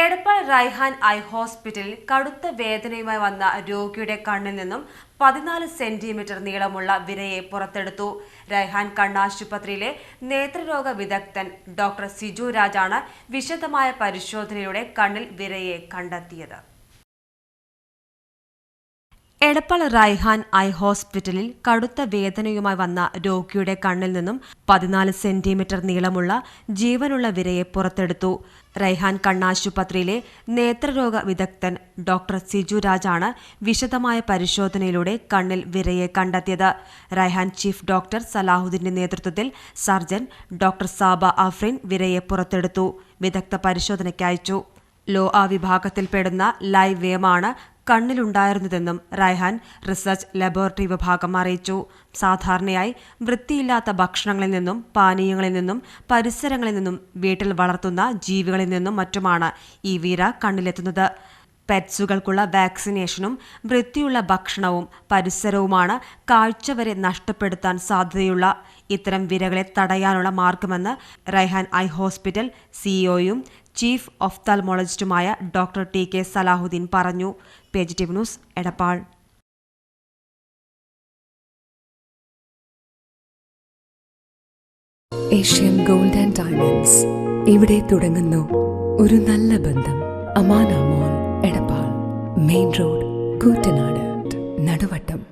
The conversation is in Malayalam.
എടപ്പാൾ റൈഹാൻ ഐ ഹോസ്പിറ്റലിൽ കടുത്ത വേദനയുമായി വന്ന രോഗിയുടെ കണ്ണിൽ നിന്നും പതിനാല് സെന്റിമീറ്റർ നീളമുള്ള വിരയെ പുറത്തെടുത്തു. റൈഹാൻ കണ്ണാശുപത്രിയിലെ നേത്രരോഗ വിദഗ്ധൻ ഡോക്ടർ സിജു രാജാണ് വിശദമായ പരിശോധനയിലൂടെ കണ്ണിൽ വിരയെ കണ്ടെത്തിയത്. എടപ്പാൾ റൈഹാൻ ഐ ഹോസ്പിറ്റലിൽ കടുത്ത വേദനയുമായി വന്ന രോഗിയുടെ കണ്ണിൽ നിന്നും പതിനാല് സെന്റിമീറ്റർ നീളമുള്ള ജീവനുള്ള വിരയെ പുറത്തെടുത്തു. റൈഹാൻ കണ്ണാശുപത്രിയിലെ നേത്രരോഗ വിദഗ്ധൻ ഡോക്ടർ സിജു രാജാണ് വിശദമായ പരിശോധനയിലൂടെ കണ്ണിൽ വിരയെ കണ്ടെത്തിയത്. റൈഹാൻ ചീഫ് ഡോക്ടർ സലാഹുദ്ദീന്റെ നേതൃത്വത്തിൽ സർജൻ ഡോക്ടർ സാബ അഫ്രീൻ വിരയെ പുറത്തെടുത്തു. വിദഗ്ധ പരിശോധനയ്ക്കയച്ചു ലോ ആ വിഭാഗത്തിൽപ്പെടുന്ന ലൈവ് വേമാണ് കണ്ണിലുണ്ടായിരുന്നതെന്നും റൈഹാൻ റിസർച്ച് ലബോറട്ടറി വിഭാഗം അറിയിച്ചു. സാധാരണയായി വൃത്തിയില്ലാത്ത ഭക്ഷണങ്ങളിൽ നിന്നും പാനീയങ്ങളിൽ നിന്നും പരിസരങ്ങളിൽ നിന്നും വീട്ടിൽ വളർത്തുന്ന ജീവികളിൽ നിന്നും മറ്റുമാണ് ഈ വീര കണ്ണിലെത്തുന്നത്. പെറ്റ്സുകൾക്കുള്ള വാക്സിനേഷനും വൃത്തിയുള്ള ഭക്ഷണവും പരിസരവുമാണ് കാഴ്ച വരെ നഷ്ടപ്പെടുത്താൻ സാധ്യതയുള്ള ഇത്തരം വിരകളെ തടയാനുള്ള മാർഗമെന്ന് റൈഹാൻ ഐ ഹോസ്പിറ്റൽ സിഇഒയും ചീഫ് ഒഫ്താൽമോളജിസ്റ്റുമായ ഡോക്ടർ ടി കെ സലാഹുദ്ദീൻ പറഞ്ഞു. Positive news Edappal. Asian gold and diamonds ഇവിടെ തുടങ്ങുന്നു. ഒരു നല്ല ബന്ധം. Amana mall Edappal main road Koottanad Naduvattam.